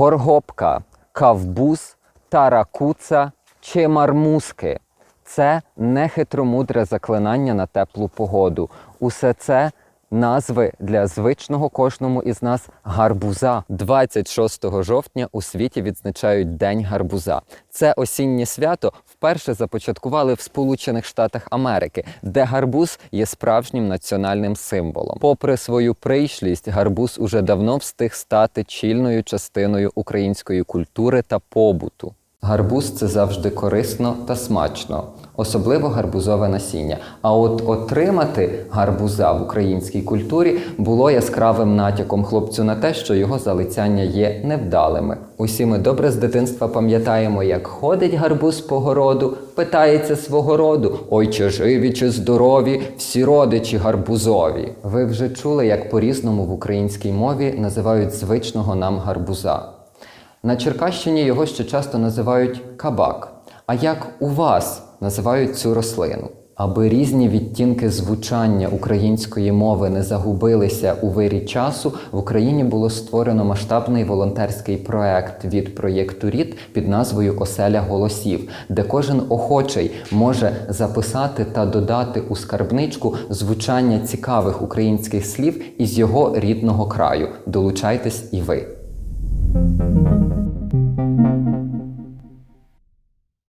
горгопка, кавбуз, таракуца чи мармузки. Це не хитромудре заклинання на теплу погоду. Усе це назви для звичного кожному із нас гарбуза. 26 жовтня у світі відзначають День гарбуза. Це осіннє свято вперше започаткували в Сполучених Штатах Америки, де гарбуз є справжнім національним символом. Попри свою прийшлість, гарбуз уже давно встиг стати чільною частиною української культури та побуту. Гарбуз це завжди корисно та смачно, особливо гарбузове насіння. А от отримати гарбуза в українській культурі було яскравим натяком хлопцю на те, що його залицяння є невдалими. Усі ми добре з дитинства пам'ятаємо, як ходить гарбуз по городу, питається свого роду: Ой, чи живі, чи здорові, всі родичі гарбузові. Ви вже чули, як по-різному в українській мові називають звичного нам гарбуза. На Черкащині його ще часто називають кабак. А як у вас називають цю рослину? Аби різні відтінки звучання української мови не загубилися у вирі часу, в Україні було створено масштабний волонтерський проект від проєкту РІД під назвою Оселя голосів, де кожен охочий може записати та додати у скарбничку звучання цікавих українських слів із його рідного краю. Долучайтесь і ви.